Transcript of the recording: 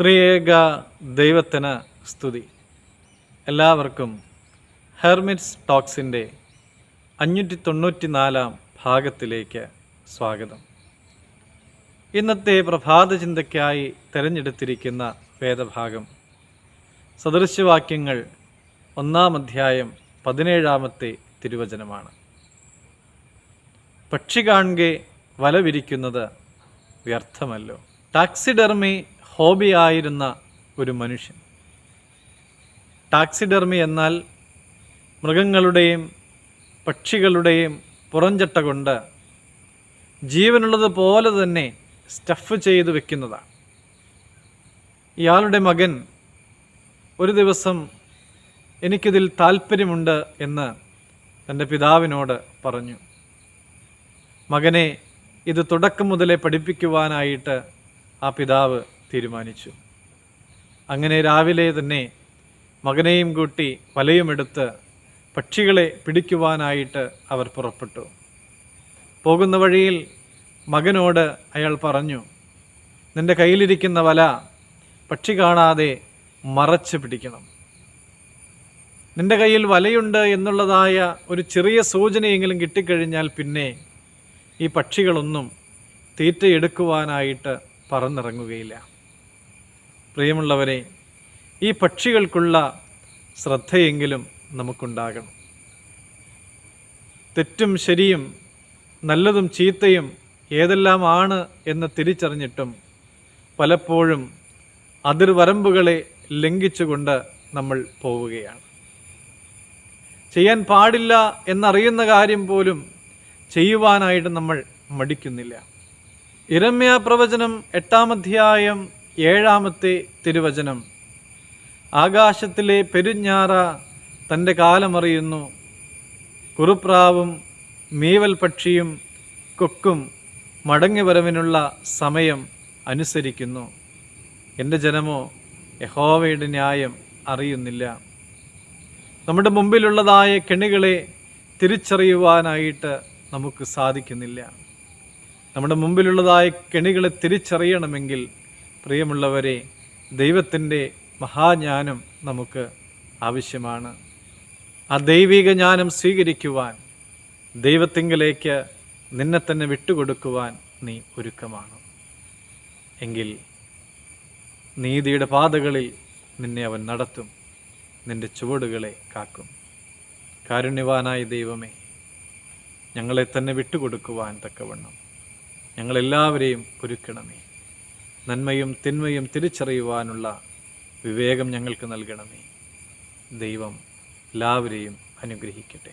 ത്രിയേക ദൈവത്തിന് സ്തുതി. എല്ലാവർക്കും ഹെർമിറ്റ്സ് ടോക്സിന്റെ അഞ്ഞൂറ്റി തൊണ്ണൂറ്റി നാലാം ഭാഗത്തിലേക്ക് സ്വാഗതം. ഇന്നത്തെ പ്രഭാത ചിന്തയ്ക്കായി തിരഞ്ഞെടുത്തിരിക്കുന്ന വേദഭാഗം സദൃശ്യവാക്യങ്ങൾ ഒന്നാം അധ്യായം പതിനേഴാമത്തെ തിരുവചനമാണ്. പക്ഷി കാണുകെ വല വിരിക്കുന്നത് വ്യർത്ഥമല്ലോ. ടാക്സിഡെർമി ഹോബിയായിരുന്ന ഒരു മനുഷ്യൻ. ടാക്സിഡർമി എന്നാൽ മൃഗങ്ങളുടെയും പക്ഷികളുടെയും പുറംചട്ട കൊണ്ട് ജീവനുള്ളത് പോലെ തന്നെ സ്റ്റഫ് ചെയ്ത് വെക്കുന്നതാണ്. ഇയാളുടെ മകൻ ഒരു ദിവസം എനിക്കിതിൽ താല്പര്യമുണ്ട് എന്ന് തന്റെ പിതാവിനോട് പറഞ്ഞു. മകനെ ഇത് തുടക്കം മുതലേ പഠിപ്പിക്കുവാനായിട്ട് ആ പിതാവ് തീരുമാനിച്ചു. അങ്ങനെ രാവിലെ തന്നെ മകനെയും കൂട്ടി വലയുമെടുത്ത് പക്ഷികളെ പിടിക്കുവാനായിട്ട് അവർ പുറപ്പെട്ടു. പോകുന്ന വഴിയിൽ മകനോട് അയാൾ പറഞ്ഞു നിന്റെ കയ്യിലിരിക്കുന്ന വല പക്ഷി കാണാതെ മറച്ച് പിടിക്കണം. നിന്റെ കയ്യിൽ വലയുണ്ട് എന്നുള്ളതായ ഒരു ചെറിയ സൂചനയെങ്കിലും കിട്ടിക്കഴിഞ്ഞാൽ പിന്നെ ഈ പക്ഷികളൊന്നും തീറ്റയെടുക്കുവാനായിട്ട് പറന്നിറങ്ങുകയില്ല. പ്രിയമുള്ളവരെ ഈ പക്ഷികൾക്കുള്ള ശ്രദ്ധയെങ്കിലും നമുക്കുണ്ടാകണം. തെറ്റും ശരിയും നല്ലതും ചീത്തയും ഏതെല്ലാമാണ് എന്ന് തിരിച്ചറിഞ്ഞിട്ടും പലപ്പോഴും അതിർവരമ്പുകളെ ലംഘിച്ചുകൊണ്ട് നമ്മൾ പോവുകയാണ്. ചെയ്യാൻ പാടില്ല എന്നറിയുന്ന കാര്യം പോലും ചെയ്യുവാനായിട്ട് നമ്മൾ മടിക്കുന്നില്ല. ഇരമ്യ പ്രവചനം എട്ടാം അധ്യായം ഏഴാമത്തെ തിരുവചനം. ആകാശത്തിലെ പെരുഞ്ഞാറ തന്റെ കാലമറിയുന്നു കുറുപ്രാവും മീവൽ പക്ഷിയും കൊക്കും മടങ്ങിവരവിനുള്ള സമയം അനുസരിക്കുന്നു. എന്റെ ജനമോ യഹോവയുടെ ന്യായം അറിയുന്നില്ല. നമ്മുടെ മുമ്പിലുള്ളതായ കെണികളെ തിരിച്ചറിയുവാനായിട്ട് നമുക്ക് സാധിക്കുന്നില്ല. നമ്മുടെ മുമ്പിലുള്ളതായ കെണികളെ തിരിച്ചറിയണമെങ്കിൽ പ്രിയമുള്ളവരെ ദൈവത്തിന്റെ മഹാജ്ഞാനം നമുക്ക് ആവശ്യമാണ്. ആ ദൈവിക ജ്ഞാനം സ്വീകരിക്കുവാൻ ദൈവത്തിങ്കിലേക്ക് നിന്നെ തന്നെ വിട്ടുകൊടുക്കുവാൻ നീ ഒരുക്കമാണ്. എങ്കിൽ നീതിയുടെ പാതകളിൽ നിന്നെ അവൻ നടത്തും നിന്റെ ചുവടുകളെ കാക്കും. കാരുണ്യവാനായ ദൈവമേ ഞങ്ങളെ തന്നെ വിട്ടുകൊടുക്കുവാൻ തക്കവണ്ണം ഞങ്ങളെല്ലാവരെയും ഒരുക്കണമേ. നന്മയും തിന്മയും തിരിച്ചറിയുവാനുള്ള വിവേകം ഞങ്ങൾക്ക് നൽകണമേ. ദൈവം എല്ലാവരെയും അനുഗ്രഹിക്കട്ടെ.